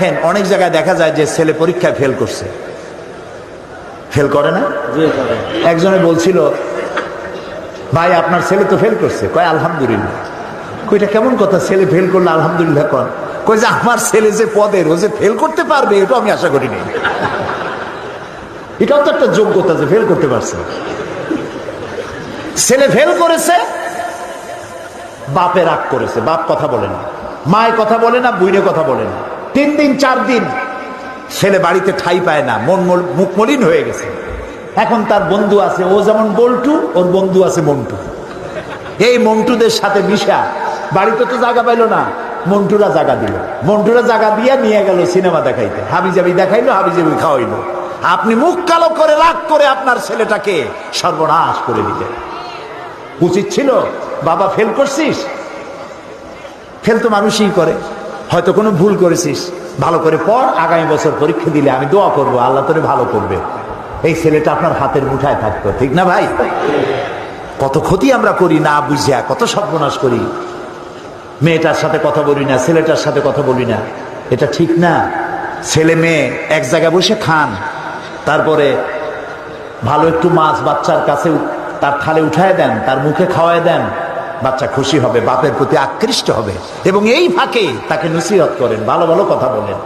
দেখেন অনেক জায়গায় দেখা যায় যে ছেলে পরীক্ষায় ফেল করছে। ফেল করে না? একজনে বলছিল ভাই আপনার ছেলে তো ফেল করছে। কয় আলহামদুলিল্লাহ। কইটা কেমন কথা? ছেলে ফেল করলে আলহামদুলিল্লাহ কন। কই যে আমার ছেলে যে পদের ও যে ফেল করতে পারবে এটা আমি আশা করিনি। এটাও তো একটা যোগ্যতা যে ফেল করতে পারছে। ছেলে ফেল করেছে বাপে রাগ করেছে। বাপ কথা বলে না মায় কথা বলে না বুইনে কথা বলে না। তিন দিন, চার দিন। ছেলে বাড়িতে ঠাই পায় না, মন মুখ মলিন হয়ে গেছে। এখন তার বন্ধু আছে, ও যেমন বল্টু, ওর বন্ধু আছে মন্টু। এই মন্টুদের সাথে মিশা। বাড়িতে তো জায়গা পাইলো না, মন্টুরা জায়গা দিল। মন্টুরা জায়গা দিয়ে নিয়ে গেল সিনেমা দেখাইতে। হাবিজাবি দেখাইলো, হাবিজাবি খাওয়াইলো। আপনি মুখ কালো করে, রাগ করে আপনার ছেলেটাকে সর্বনাশ করে দিলেন উচিত ছিল, বাবা ফেল করছিস? ফেল তো মানুষই করে। হয়তো কোনো ভুল করেছিস, ভালো করে পড়, আগামী বছর পরীক্ষা দিলে আমি দোয়া করব, আল্লাহ তোরে ভালো করবে। এই ছেলেটা আপনার হাতের মুঠায় থাকতো, ঠিক না ভাই? কত ক্ষতি আমরা করি না বুঝিয়া, কত সর্বনাশ করি। মেয়েটার সাথে কথা বলি না, ছেলেটার সাথে কথা বলি না। এটা ঠিক না। ছেলে মেয়ে এক জায়গায় বসে খান, তারপরে ভালো একটু মাছ বাচ্চার কাছে তার থালে উঠায় দেন, তার মুখে খাওয়ায় দেন বাচ্চা খুশি হবে, বাপের প্রতি আকৃষ্ট হবে এবং এই ফাঁকে তাকে নসিহত করেন, ভালো ভালো কথা বলেন।